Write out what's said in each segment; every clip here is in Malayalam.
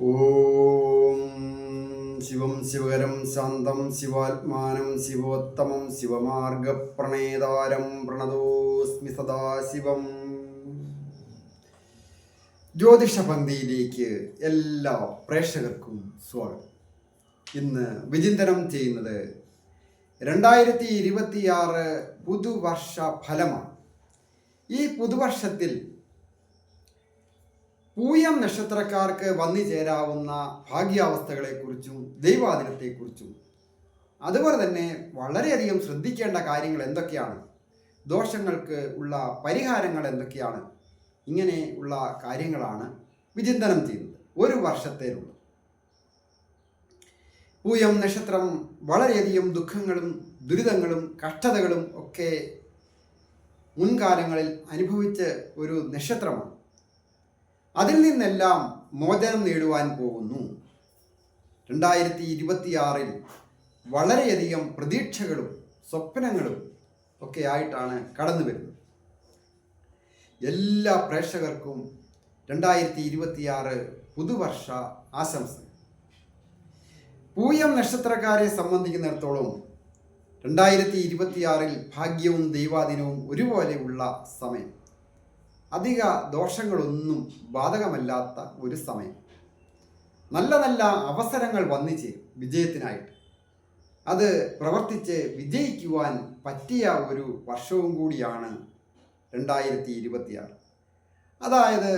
ഓം ശിവം ശിവകരം ശാന്തം ശിവാത്മാനം ശിവോത്തമം ശിവമാർഗപ്രണേതാരം പ്രണതോസ്മി സദാശിവം ജ്യോതിഷ പന്തിയിലേക്ക് എല്ലാ പ്രേക്ഷകർക്കും സ്വാഗതം. ഇന്ന് വിചിന്തനം ചെയ്യുന്നത് രണ്ടായിരത്തി ഇരുപത്തിയാറ് പുതുവർഷ ഫലമാണ് ഈ പുതുവർഷത്തിൽ പൂയം നക്ഷത്രക്കാർക്ക് വന്നു ചേരാവുന്ന ഭാഗ്യാവസ്ഥകളെക്കുറിച്ചും ദൈവാദിനത്തെക്കുറിച്ചും അതുപോലെ തന്നെ വളരെയധികം ശ്രദ്ധിക്കേണ്ട കാര്യങ്ങൾ എന്തൊക്കെയാണ്? ദോഷങ്ങൾക്ക് ഉള്ള പരിഹാരങ്ങൾ എന്തൊക്കെയാണ്? ഇങ്ങനെ ഉള്ള കാര്യങ്ങളാണ് വിചിന്തനം ചെയ്യുന്നത്. ഒരു വർഷത്തേലുള്ളത് പൂയം നക്ഷത്രം വളരെയധികം ദുഃഖങ്ങളും ദുരിതങ്ങളും കഷ്ടതകളും ഒക്കെ മുൻകാലങ്ങളിൽ അനുഭവിച്ച ഒരു നക്ഷത്രമാണ്. അതിൽ നിന്നെല്ലാം മോചനം നേടുവാൻ പോകുന്നു. രണ്ടായിരത്തി ഇരുപത്തിയാറിൽ വളരെയധികം പ്രതീക്ഷകളും സ്വപ്നങ്ങളും ഒക്കെ ആയിട്ടാണ് കടന്നു വരുന്നത്. എല്ലാ പ്രേക്ഷകർക്കും രണ്ടായിരത്തി ഇരുപത്തിയാറ് പുതുവർഷ ആശംസ പൂയം നക്ഷത്രക്കാരെ സംബന്ധിക്കുന്നിടത്തോളം രണ്ടായിരത്തി ഇരുപത്തിയാറിൽ ഭാഗ്യവും ദൈവാധീനവും ഒരുപോലെയുള്ള സമയം. അധിക ദോഷങ്ങളൊന്നും ബാധകമല്ലാത്ത ഒരു സമയം. നല്ല നല്ല അവസരങ്ങൾ വന്നിച്ച് വിജയത്തിനായിട്ട്. അത് പ്രവർത്തിച്ച് വിജയിക്കുവാൻ പറ്റിയ ഒരു വർഷവും കൂടിയാണ് രണ്ടായിരത്തി ഇരുപത്തിയാറ് അതായത്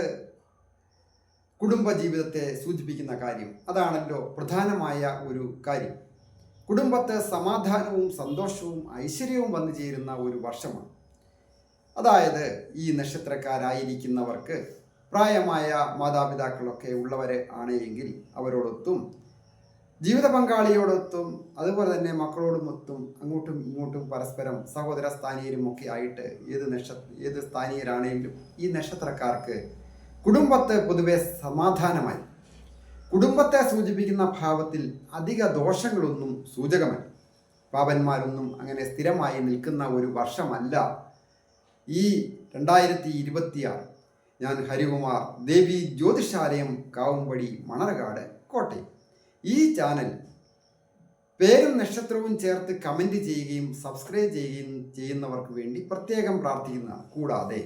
കുടുംബജീവിതത്തെ സൂചിപ്പിക്കുന്ന കാര്യം. അതാണല്ലോ പ്രധാനമായ ഒരു കാര്യം. കുടുംബത്തെ സമാധാനവും സന്തോഷവും ഐശ്വര്യവും വന്നു ചേരുന്ന ഒരു വർഷമാണ്. അതായത് ഈ നക്ഷത്രക്കാരായിരിക്കുന്നവർക്ക് പ്രായമായ മാതാപിതാക്കളൊക്കെ ഉള്ളവരെ ആണെങ്കിൽ അവരോടൊത്തും ജീവിത പങ്കാളിയോടൊത്തും അതുപോലെ തന്നെ മക്കളോടുമൊത്തും അങ്ങോട്ടും ഇങ്ങോട്ടും പരസ്പരം സഹോദര സ്ഥാനീയരും ഒക്കെ ആയിട്ട് ഏത് നക്ഷത്ര ഏത് സ്ഥാനീയരാണെങ്കിലും ഈ നക്ഷത്രക്കാർക്ക് കുടുംബത്തെ പൊതുവെ സമാധാനമായി കുടുംബത്തെ സൂചിപ്പിക്കുന്ന ഭാവത്തിൽ അധിക ദോഷങ്ങളൊന്നും സൂചകമല്ല. പാപന്മാരൊന്നും അങ്ങനെ സ്ഥിരമായി നിൽക്കുന്ന ഒരു വർഷമല്ല ഈ രണ്ടായിരത്തി ഇരുപത്തിയാറ് ഞാൻ ഹരികുമാർ ദേവി ജ്യോതിഷാലയം കാവുംപടി മണർകാട് കോട്ടയം. ഈ ചാനൽ പേരും നക്ഷത്രവും ചേർത്ത് കമന്റ് ചെയ്യുകയും സബ്സ്ക്രൈബ് ചെയ്യുകയും ചെയ്യുന്നവർക്ക് വേണ്ടി പ്രത്യേകം പ്രാർത്ഥിക്കുന്നതാണ്. കൂടാതെ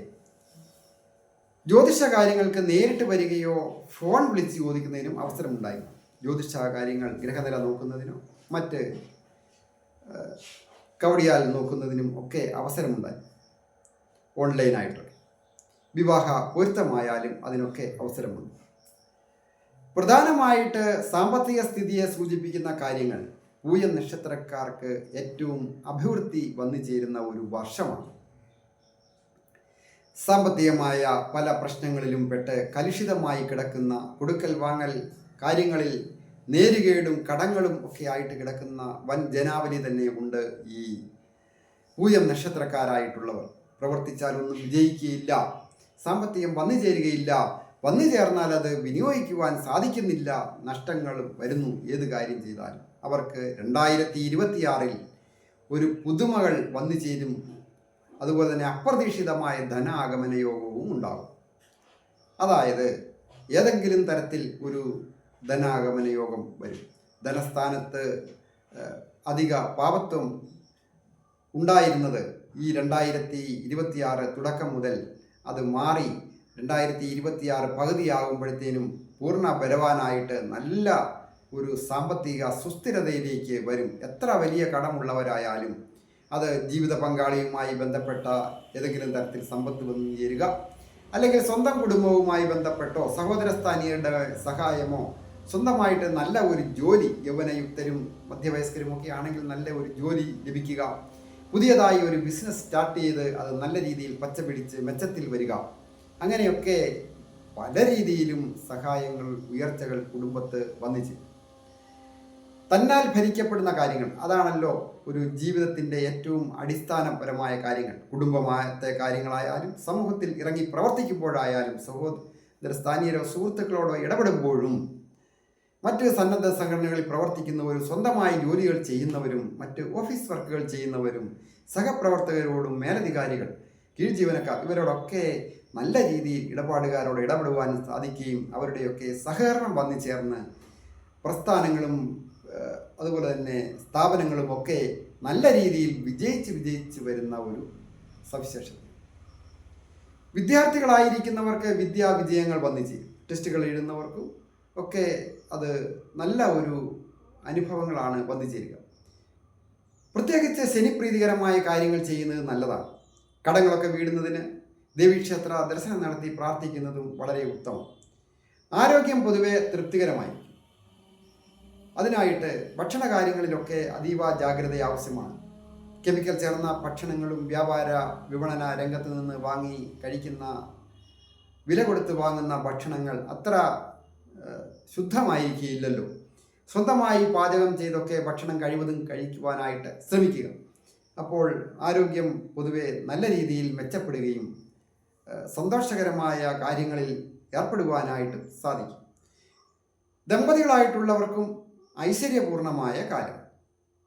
ജ്യോതിഷ കാര്യങ്ങൾക്ക് നേരിട്ട് വരികയോ ഫോൺ വിളിച്ച് ചോദിക്കുന്നതിനും അവസരമുണ്ടായി. ജ്യോതിഷ കാര്യങ്ങൾ ഗ്രഹനില നോക്കുന്നതിനോ മറ്റ് കവടിയാൽ നോക്കുന്നതിനും ഒക്കെ അവസരമുണ്ടായി. ഓൺലൈനായിട്ടൊക്കെ വിവാഹ പൊരുത്തമായാലും അതിനൊക്കെ അവസരമുണ്ട്. പ്രധാനമായിട്ട് സാമ്പത്തിക സ്ഥിതിയെ സൂചിപ്പിക്കുന്ന കാര്യങ്ങൾ പൂയ നക്ഷത്രക്കാർക്ക് ഏറ്റവും അഭിവൃദ്ധി വന്നു ചേരുന്ന ഒരു വർഷമാണ്. സാമ്പത്തികമായ പല പ്രശ്നങ്ങളിലും പെട്ട് കലുഷിതമായി കിടക്കുന്ന കൊടുക്കൽ വാങ്ങൽ കാര്യങ്ങളിൽ നേരുകേടും കടങ്ങളും ഒക്കെ ആയിട്ട് കിടക്കുന്ന വൻ ജനാവലി തന്നെ ഉണ്ട് ഈ പൂയം നക്ഷത്രക്കാരായിട്ടുള്ളവർ. പ്രവർത്തിച്ചാലൊന്നും വിജയിക്കുകയില്ല. സാമ്പത്തികം വന്നു ചേരുകയില്ല. വന്നു ചേർന്നാൽ അത് വിനിയോഗിക്കുവാൻ സാധിക്കുന്നില്ല. നഷ്ടങ്ങൾ വരുന്നു. ഏത് കാര്യം ചെയ്താലും. അവർക്ക് രണ്ടായിരത്തി ഇരുപത്തിയാറിൽ ഒരു പുതുമകൾ വന്നു ചേരും. അതുപോലെ തന്നെ അപ്രതീക്ഷിതമായ ധനാഗമന യോഗവും ഉണ്ടാകും. അതായത് ഏതെങ്കിലും തരത്തിൽ ഒരു ധനാഗമന യോഗം വരും. ധനസ്ഥാനത്ത് അധിക പാപത്വം ഉണ്ടായിരുന്നത്. ഈ രണ്ടായിരത്തി ഇരുപത്തിയാറ് തുടക്കം മുതൽ അത് മാറി രണ്ടായിരത്തി ഇരുപത്തിയാറ് പകുതിയാകുമ്പോഴത്തേനും പൂർണ ബലവാനായിട്ട് നല്ല ഒരു സാമ്പത്തിക സുസ്ഥിരതയിലേക്ക് വരും. എത്ര വലിയ കടമുള്ളവരായാലും അത് ജീവിത പങ്കാളിയുമായി ബന്ധപ്പെട്ട ഏതെങ്കിലും തരത്തിൽ സമ്പത്ത് വന്നു ചേരുക. അല്ലെങ്കിൽ സ്വന്തം കുടുംബവുമായി ബന്ധപ്പെട്ടോ സഹോദര സ്ഥാനീയരുടെ സഹായമോ സ്വന്തമായിട്ട് നല്ല ഒരു ജോലി യൗവനയുക്തരും മധ്യവയസ്കരും ഒക്കെ ആണെങ്കിൽ നല്ല ഒരു ജോലി ലഭിക്കുക. പുതിയതായി ഒരു ബിസിനസ് സ്റ്റാർട്ട് ചെയ്ത് അത് നല്ല രീതിയിൽ പച്ചപിടിച്ച് മെച്ചത്തിൽ വരിക. അങ്ങനെയൊക്കെ പല രീതിയിലും സഹായങ്ങൾ ഉയർച്ചകൾ കുടുംബത്ത് വന്നിച്ച്. തന്നാൽ ഭരിക്കപ്പെടുന്ന കാര്യങ്ങൾ അതാണല്ലോ ഒരു ജീവിതത്തിന്റെ ഏറ്റവും അടിസ്ഥാനപരമായ കാര്യങ്ങൾ. കുടുംബമായത്തെ കാര്യങ്ങളായാലും സമൂഹത്തിൽ ഇറങ്ങി പ്രവർത്തിക്കുമ്പോഴായാലും സഹോദര സ്ഥാനീയരോ സുഹൃത്തുക്കളോടോ ഇടപെടുമ്പോഴും മറ്റ് സന്നദ്ധ സംഘടനകളിൽ പ്രവർത്തിക്കുന്നവരും സ്വന്തമായി ജോലികൾ ചെയ്യുന്നവരും മറ്റ് ഓഫീസ് വർക്കുകൾ ചെയ്യുന്നവരും സഹപ്രവർത്തകരോടും മേലധികാരികൾ കീഴ് ജീവനക്കാർ ഇവരോടൊക്കെ നല്ല രീതിയിൽ ഇടപാടുകാരോട് ഇടപെടുവാൻ സാധിക്കുകയും അവരുടെയൊക്കെ സഹകരണം വന്നു ചേർന്ന് പ്രസ്ഥാനങ്ങളും അതുപോലെ തന്നെ സ്ഥാപനങ്ങളും ഒക്കെ നല്ല രീതിയിൽ വിജയിച്ച് വിജയിച്ച് വരുന്ന ഒരു സവിശേഷത. വിദ്യാർത്ഥികളായിരിക്കുന്നവർക്ക് വിദ്യാ വിജയങ്ങൾ വന്നു ചെയ്യും ടെസ്റ്റുകൾ എഴുതുന്നവർക്കും ഒക്കെ അത് നല്ല ഒരു അനുഭവങ്ങളാണ് വന്നു ചേരുക പ്രത്യേകിച്ച് ശനിപ്രീതികരമായ കാര്യങ്ങൾ ചെയ്യുന്നത് നല്ലതാണ്. കടങ്ങളൊക്കെ വീടുന്നതിന് ദേവീക്ഷേത്ര ദർശനം നടത്തി പ്രാർത്ഥിക്കുന്നതും വളരെ ഉത്തമം. ആരോഗ്യം പൊതുവെ തൃപ്തികരമായി അതിനായിട്ട് ഭക്ഷണ കാര്യങ്ങളിലൊക്കെ അതീവ ജാഗ്രത ആവശ്യമാണ്. കെമിക്കൽ ചേർന്ന ഭക്ഷണങ്ങളും വ്യാപാര വിപണന രംഗത്ത് നിന്ന് വാങ്ങി കഴിക്കുന്ന വില കൊടുത്ത് വാങ്ങുന്ന ഭക്ഷണങ്ങൾ അത്ര ഏഹ്, ശുദ്ധമായിരിക്കില്ലല്ലോ സ്വന്തമായി പാചകം ചെയ്തൊക്കെ ഭക്ഷണം കഴിവതും കഴിക്കുവാനായിട്ട് ശ്രമിക്കുക. അപ്പോൾ ആരോഗ്യം പൊതുവെ നല്ല രീതിയിൽ മെച്ചപ്പെടുകയും സന്തോഷകരമായ കാര്യങ്ങളിൽ ഏർപ്പെടുവാനായിട്ട് സാധിക്കും. ദമ്പതികളായിട്ടുള്ളവർക്കും ഐശ്വര്യപൂർണമായ കാലം.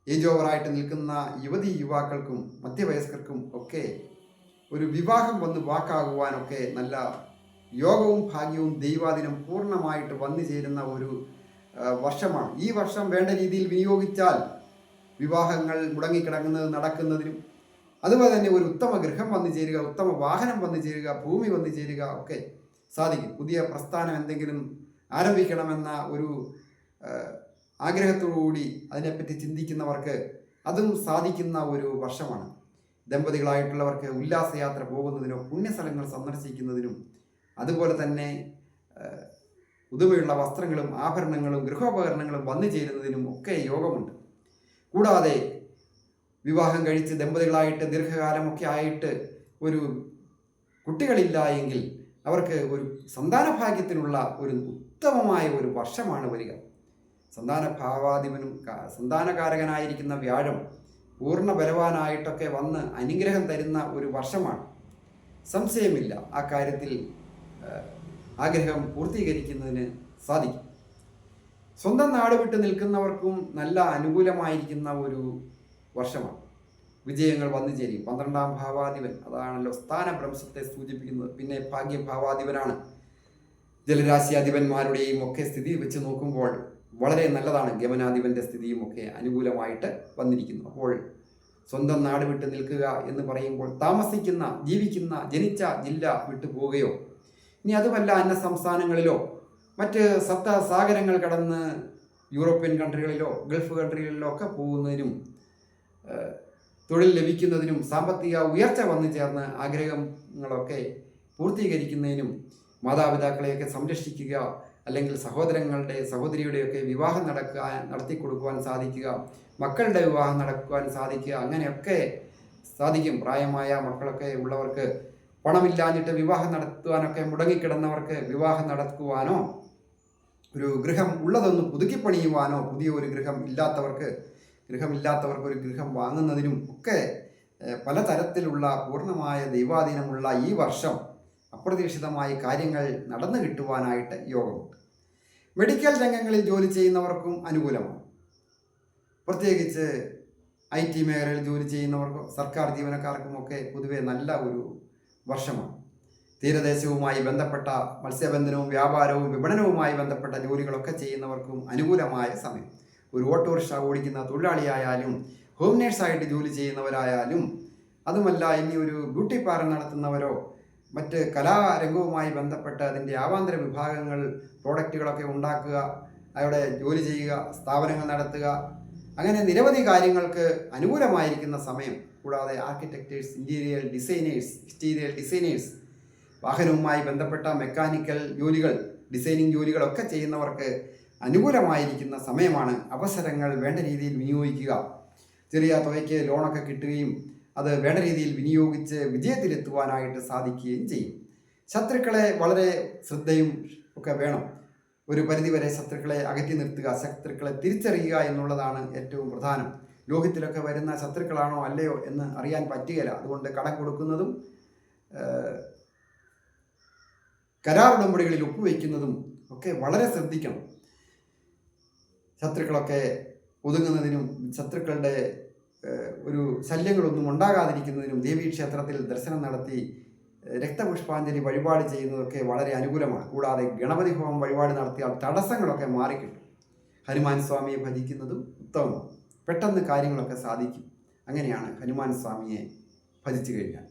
ഏജ് ഓവറായിട്ട് നിൽക്കുന്ന യുവതി യുവാക്കൾക്കും മധ്യവയസ്കർക്കും ഒക്കെ ഒരു വിവാഹം വന്ന് വാക്കാകുവാനൊക്കെ നല്ല യോഗവും ഭാഗ്യവും ദൈവാദിനം പൂർണമായിട്ട് വന്നു ചേരുന്ന ഒരു വർഷമാണ്. ഈ വർഷം വേണ്ട രീതിയിൽ വിനിയോഗിച്ചാൽ വിവാഹങ്ങൾ മുടങ്ങിക്കിടക്കുന്നത് നടക്കുന്നതിനും അതുപോലെ തന്നെ ഒരു ഉത്തമ ഗൃഹം വന്നു ചേരുക ഉത്തമ വാഹനം വന്നു ചേരുക ഭൂമി വന്നു ചേരുക ഒക്കെ സാധിക്കും. പുതിയ പ്രസ്ഥാനം എന്തെങ്കിലും ആരംഭിക്കണമെന്ന ഒരു ആഗ്രഹത്തോടുകൂടി അതിനെപ്പറ്റി ചിന്തിക്കുന്നവർക്ക് അതും സാധിക്കുന്ന ഒരു വർഷമാണ്. ദമ്പതികളായിട്ടുള്ളവർക്ക് ഉല്ലാസയാത്ര പോകുന്നതിനോ പുണ്യസ്ഥലങ്ങൾ സന്ദർശിക്കുന്നതിനും അതുപോലെ തന്നെ പുതുമയുള്ള വസ്ത്രങ്ങളും ആഭരണങ്ങളും ഗൃഹോപകരണങ്ങളും വന്നു ചേരുന്നതിനും ഒക്കെ യോഗമുണ്ട്. കൂടാതെ വിവാഹം കഴിച്ച് ദമ്പതികളായിട്ട് ദീർഘകാലമൊക്കെ ആയിട്ട് ഒരു കുട്ടികളില്ല എങ്കിൽ അവർക്ക് ഒരു സന്താനഭാഗ്യത്തിനുള്ള ഒരു ഉത്തമമായ ഒരു വർഷമാണ് വരിക. സന്താന ഭാവാധിപനും സന്താനകാരകനായിരിക്കുന്ന വ്യാഴം പൂർണ ബലവാനായിട്ടൊക്കെ വന്ന് അനുഗ്രഹം തരുന്ന ഒരു വർഷമാണ്. സംശയമില്ല. ആ കാര്യത്തിൽ ആഗ്രഹം പൂർത്തീകരിക്കുന്നതിന് സാധിക്കും. സ്വന്തം നാട് വിട്ട് നിൽക്കുന്നവർക്കും നല്ല അനുകൂലമായിരിക്കുന്ന ഒരു വർഷമാണ്. വിജയങ്ങൾ വന്നു ചേരും. പന്ത്രണ്ടാം ഭാവാധിപൻ അതാണല്ലോ സ്ഥാനഭ്രംശത്തെ സൂചിപ്പിക്കുന്നത്. പിന്നെ ഭാഗ്യഭാവാധിപനാണ് ജലരാശിയാധിപന്മാരുടെയും ഒക്കെ സ്ഥിതി വെച്ച് നോക്കുമ്പോൾ വളരെ നല്ലതാണ്. ഗമനാധിപന്റെ സ്ഥിതിയും ഒക്കെ അനുകൂലമായിട്ട് വന്നിരിക്കുന്നു. അപ്പോൾ സ്വന്തം നാട് വിട്ട് നിൽക്കുക എന്ന് പറയുമ്പോൾ താമസിക്കുന്ന ജീവിക്കുന്ന ജനിച്ച ജില്ല വിട്ടു പോവുകയോ ഇനി അതുമല്ല അന്യ സംസ്ഥാനങ്ങളിലോ മറ്റ് സപ്ത സാഗരങ്ങൾ കടന്ന് യൂറോപ്യൻ കൺട്രികളിലോ ഗൾഫ് കൺട്രികളിലോ ഒക്കെ പോകുന്നതിനും തൊഴിൽ ലഭിക്കുന്നതിനും സാമ്പത്തിക ഉയർച്ച വന്നു ചേർന്ന് ആഗ്രഹങ്ങളൊക്കെ പൂർത്തീകരിക്കുന്നതിനും മാതാപിതാക്കളെയൊക്കെ സംരക്ഷിക്കുക അല്ലെങ്കിൽ സഹോദരങ്ങളുടെ സഹോദരിയുടെയൊക്കെ വിവാഹം നടക്കാൻ നടത്തി കൊടുക്കുവാൻ സാധിക്കുക മക്കളുടെ വിവാഹം നടക്കുവാൻ സാധിക്കുക അങ്ങനെയൊക്കെ സാധിക്കും. പ്രായമായ മക്കളൊക്കെ ഉള്ളവർക്ക് പണമില്ലാഞ്ഞിട്ട് വിവാഹം നടത്തുവാനൊക്കെ മുടങ്ങിക്കിടന്നവർക്ക് വിവാഹം നടത്തുവാനോ ഒരു ഗൃഹം ഉള്ളതൊന്ന് പുതുക്കിപ്പണിയുവാനോ പുതിയ ഒരു ഗൃഹം ഇല്ലാത്തവർക്ക് ഗൃഹമില്ലാത്തവർക്ക് ഒരു ഗൃഹം വാങ്ങുന്നതിനും ഒക്കെ പലതരത്തിലുള്ള പൂർണമായ ദൈവാധീനമുള്ള ഈ വർഷം അപ്രതീക്ഷിതമായി കാര്യങ്ങൾ നടന്നു കിട്ടുവാനായിട്ട് യോഗമുണ്ട്. മെഡിക്കൽ രംഗങ്ങളിൽ ജോലി ചെയ്യുന്നവർക്കും അനുകൂലമാണ്. പ്രത്യേകിച്ച് ഐ ടി മേഖലയിൽ ജോലി ചെയ്യുന്നവർക്കും സർക്കാർ ജീവനക്കാർക്കുമൊക്കെ പൊതുവെ നല്ല ഒരു വർഷമാണ്. തീരദേശവുമായി ബന്ധപ്പെട്ട മത്സ്യബന്ധനവും വ്യാപാരവും വിപണനവുമായി ബന്ധപ്പെട്ട ജോലികളൊക്കെ ചെയ്യുന്നവർക്കും അനുകൂലമായ സമയം. ഒരു ഓട്ടോറിക്ഷ ഓടിക്കുന്ന തൊഴിലാളിയായാലും ഹോം നേഴ്സായിട്ട് ജോലി ചെയ്യുന്നവരായാലും അതുമല്ല ഇനി ഒരു ബ്യൂട്ടി പാർലർ നടത്തുന്നവരോ മറ്റ് കലാരംഗവുമായി ബന്ധപ്പെട്ട് അതിന്റെ ആവാന്തര വിഭാഗങ്ങൾ പ്രോഡക്റ്റുകളൊക്കെ ഉണ്ടാക്കുക അവിടെ ജോലി ചെയ്യുക സ്ഥാപനങ്ങൾ നടത്തുക അങ്ങനെ നിരവധി കാര്യങ്ങൾക്ക് അനുകൂലമായിരിക്കുന്ന സമയം കൂടാതെ architects interior designers exterior designers വാഹനവുമായി ബന്ധപ്പെട്ട മെക്കാനിക്കൽ ജോലികൾ ഡിസൈനിങ് ജോലികളൊക്കെ ചെയ്യുന്നവർക്ക് അനുകൂലമായിരിക്കുന്ന സമയമാണ് അവസരങ്ങൾ വേണ്ട രീതിയിൽ വിനിയോഗിക്കുക. ചെറിയ തുകയ്ക്ക് ലോണൊക്കെ കിട്ടുകയും അത് വേണ്ട രീതിയിൽ വിനിയോഗിച്ച് വിജയത്തിലെത്തുവാനായിട്ട് സാധിക്കുകയും ചെയ്യും. ശത്രുക്കളെ വളരെ ശ്രദ്ധയും ഒക്കെ വേണം. ഒരു പരിധിവരെ ശത്രുക്കളെ അകറ്റി നിർത്തുക ശത്രുക്കളെ തിരിച്ചറിയുക എന്നുള്ളതാണ് ഏറ്റവും പ്രധാനം. ലോകത്തിലൊക്കെ വരുന്ന ശത്രുക്കളാണോ അല്ലയോ എന്ന് അറിയാൻ പറ്റുകയില്ല. അതുകൊണ്ട് കടം കൊടുക്കുന്നതും കരാർ ഉടമ്പടികളിൽ ഒപ്പുവെക്കുന്നതും ഒക്കെ വളരെ ശ്രദ്ധിക്കണം. ശത്രുക്കളൊക്കെ ഒതുങ്ങുന്നതിനും ശത്രുക്കളുടെ ഒരു ശല്യങ്ങളൊന്നും ഉണ്ടാകാതിരിക്കുന്നതിനും ദേവീ ക്ഷേത്രത്തിൽ ദർശനം നടത്തി രക്തപുഷ്പാഞ്ജലി വഴിപാട് ചെയ്യുന്നതൊക്കെ വളരെ അനുകൂലമാണ്. കൂടാതെ ഗണപതി ഹോമം വഴിപാട് നടത്തിയാൽ തടസ്സങ്ങളൊക്കെ മാറിക്കിട്ടും. ഹനുമാൻ സ്വാമിയെ ഭജിക്കുന്നതും ഉത്തമമാണ്. പെട്ടെന്ന് കാര്യങ്ങളൊക്കെ സാധിക്കും. അങ്ങനെയാണ് ഹനുമാൻ സ്വാമിയെ ഭജിച്ചു കഴിഞ്ഞാൽ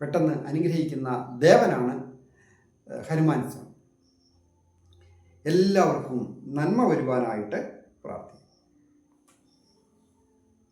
പെട്ടെന്ന് അനുഗ്രഹിക്കുന്ന ദേവനാണ് ഹനുമാൻ സ്വാമി. എല്ലാവർക്കും നന്മ വരുവാനായിട്ട് പ്രാർത്ഥിക്കും